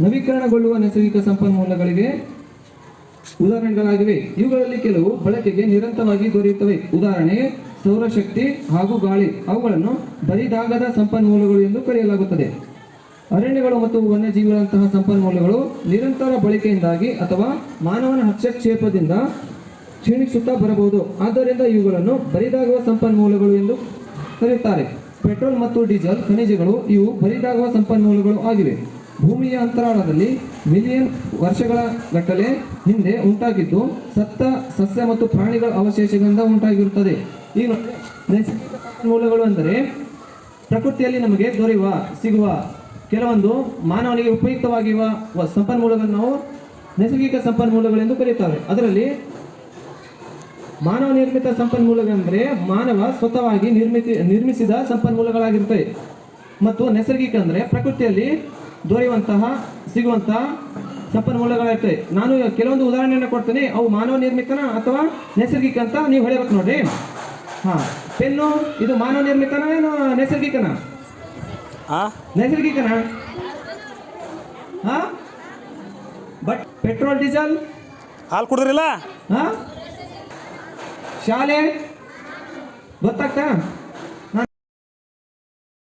ನವೀಕರಣಗೊಳ್ಳುವ ನೈಸರ್ಗಿಕ ಸಂಪನ್ಮೂಲಗಳಿಗೆ ಉದಾಹರಣೆಗಳಾಗಿವೆ. ಇವುಗಳಲ್ಲಿ ಕೆಲವು ಬಳಕೆಗೆ ನಿರಂತರವಾಗಿ ದೊರೆಯುತ್ತವೆ. ಉದಾಹರಣೆ, ಸೌರಶಕ್ತಿ ಹಾಗೂ ಗಾಳಿ. ಅವುಗಳನ್ನು ಬರಿದಾಗದ ಸಂಪನ್ಮೂಲಗಳು ಎಂದು ಕರೆಯಲಾಗುತ್ತದೆ. ಅರಣ್ಯಗಳು ಮತ್ತು ವನ್ಯಜೀವಿಗಳಂತಹ ಸಂಪನ್ಮೂಲಗಳು ನಿರಂತರ ಬಳಕೆಯಿಂದಾಗಿ ಅಥವಾ ಮಾನವನ ಹಸ್ತಕ್ಷೇಪದಿಂದ ಕ್ಷೀಣಿಸುತ್ತಾ ಬರಬಹುದು. ಆದ್ದರಿಂದ ಇವುಗಳನ್ನು ಬರಿದಾಗುವ ಸಂಪನ್ಮೂಲಗಳು ಎಂದು ಕರೆಯುತ್ತಾರೆ. ಪೆಟ್ರೋಲ್ ಮತ್ತು ಡೀಸೆಲ್ ಖನಿಜಗಳು ಇವು ಬರಿದಾಗುವ ಸಂಪನ್ಮೂಲಗಳು ಆಗಿವೆ. ಭೂಮಿಯ ಅಂತರಾಳದಲ್ಲಿ ಮಿಲಿಯನ್ ವರ್ಷಗಳ ಗಟ್ಟಲೆ ಹಿಂದೆ ಉಂಟಾಗಿದ್ದು ಸತ್ತ ಸಸ್ಯ ಮತ್ತು ಪ್ರಾಣಿಗಳ ಅವಶೇಷಗಳಿಂದ ಉಂಟಾಗಿರುತ್ತದೆ. ಈ ಮೂಲಗಳು ನೈಸರ್ಗಿಕ ಸಂಪನ್ಮೂಲಗಳು ಅಂದರೆ ಪ್ರಕೃತಿಯಲ್ಲಿ ನಮಗೆ ದೊರೆಯುವ, ಸಿಗುವ ಕೆಲವೊಂದು ಮಾನವನಿಗೆ ಉಪಯುಕ್ತವಾಗಿರುವ ಸಂಪನ್ಮೂಲಗಳನ್ನು ನಾವು ನೈಸರ್ಗಿಕ ಸಂಪನ್ಮೂಲಗಳೆಂದು ಕರೆಯುತ್ತಾರೆ. ಅದರಲ್ಲಿ ಮಾನವ ನಿರ್ಮಿತ ಸಂಪನ್ಮೂಲಗಳೆಂದರೆ ಮಾನವ ಸ್ವತಃವಾಗಿ ನಿರ್ಮಿತಿ, ನಿರ್ಮಿಸಿದ ಸಂಪನ್ಮೂಲಗಳಾಗಿರುತ್ತವೆ. ಮತ್ತು ನೈಸರ್ಗಿಕ ಅಂದರೆ ಪ್ರಕೃತಿಯಲ್ಲಿ ದೊರೆಯುವಂತಹ ಸಿಗುವಂತಹ ಸಂಪನ್ಮೂಲಗಳಿರ್ತವೆ ನಾನು ಕೆಲವೊಂದು ಉದಾಹರಣೆಯನ್ನು ಕೊಡ್ತೇನೆ. ಅವು ಮಾನವ ನಿರ್ಮಿತನ ಅಥವಾ ನೈಸರ್ಗಿಕ ಅಂತ ನೀವು ಹೇಳಬೇಕು ನೋಡ್ರಿ. ಹಾ ಪೆನ್ನು ಇದು ಮಾನವ ನಿರ್ಮಿತನ ಏನು ನೈಸರ್ಗಿಕನ? ನೈಸರ್ಗಿಕನ? ಹಾ? But petrol diesel? ಹಾಲು ಕುಡಿದ್ರಿಲ್ಲ? ಹಾ? ಶಾಲೆ? ಗೊತ್ತಾಗ್ತಾ?